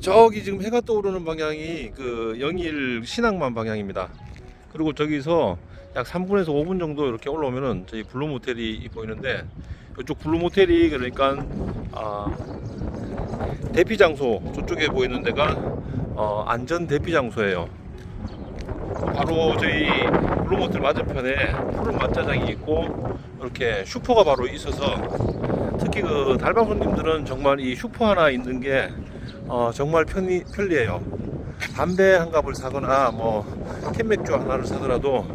저기 지금 해가 떠오르는 방향이 그 영일 신항만 방향입니다. 그리고 저기서 약 3분에서 5분 정도 이렇게 올라오면은 저희 블루 모텔이 보이는데 이쪽 블루 모텔이 그러니까 아, 대피 장소 저쪽에 보이는 데가 어, 안전 대피 장소예요. 바로 저희 블루 모텔 맞은편에 푸른 맛자장이 있고 이렇게 슈퍼가 바로 있어서 특히 그 달방 손님들은 정말 이 슈퍼 하나 있는 게 어, 정말 편리, 편리해요. 담배 한 갑을 사거나 뭐 캔맥주 하나를 사더라도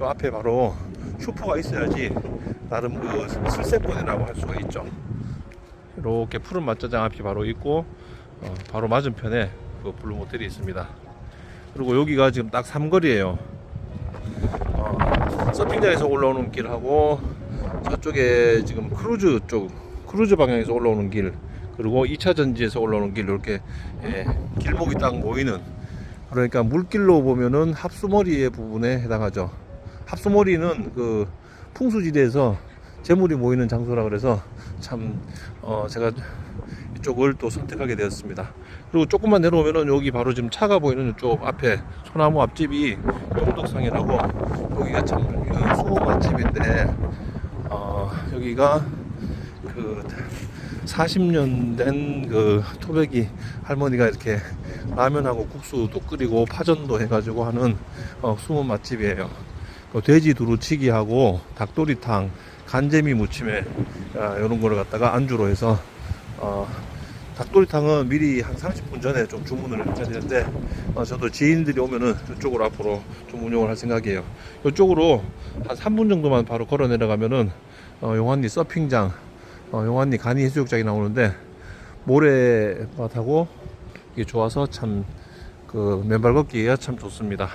요 앞에 바로 슈퍼가 있어야지 나름 그 쓸세권이라고 할 수가 있죠. 이렇게 푸른 맛자장 앞이 바로 있고 어, 바로 맞은편에 그 블루 모텔이 있습니다. 그리고 여기가 지금 딱 삼거리예요. 어, 서핑장에서 올라오는 길하고 저쪽에 지금 크루즈 쪽 크루즈 방향에서 올라오는 길 그리고 2차 전지에서 올라오는 길 이렇게 예, 길목이 딱 모이는 그러니까 물길로 보면은 합수머리의 부분에 해당하죠. 합수머리는 그 풍수지대에서 재물이 모이는 장소라 그래서 참 어, 제가 이쪽을 또 선택하게 되었습니다. 그리고 조금만 내려오면은 여기 바로 지금 차가 보이는 이쪽 앞에 소나무 앞집이 용덕상이라고 여기가 참 어, 수호 맛집인데 어, 여기가 그 40년 된 그 토백이 할머니가 이렇게 라면하고 국수도 끓이고 파전도 해가지고 하는 어, 숨은 맛집이에요. 그 돼지 두루치기하고 닭도리탕, 간재미 무침에 아, 이런 거를 갖다가 안주로 해서 어, 닭도리탕은 미리 한 30분 전에 좀 주문을 해야 되는데 어, 저도 지인들이 오면은 이쪽으로 앞으로 좀 운영을 할 생각이에요. 이쪽으로 한 3분 정도만 바로 걸어 내려가면은 어, 용환리 서핑장, 어, 용환리 간이 해수욕장이 나오는데 모래바다고 이게 좋아서 참 그 맨발 걷기가 참 좋습니다.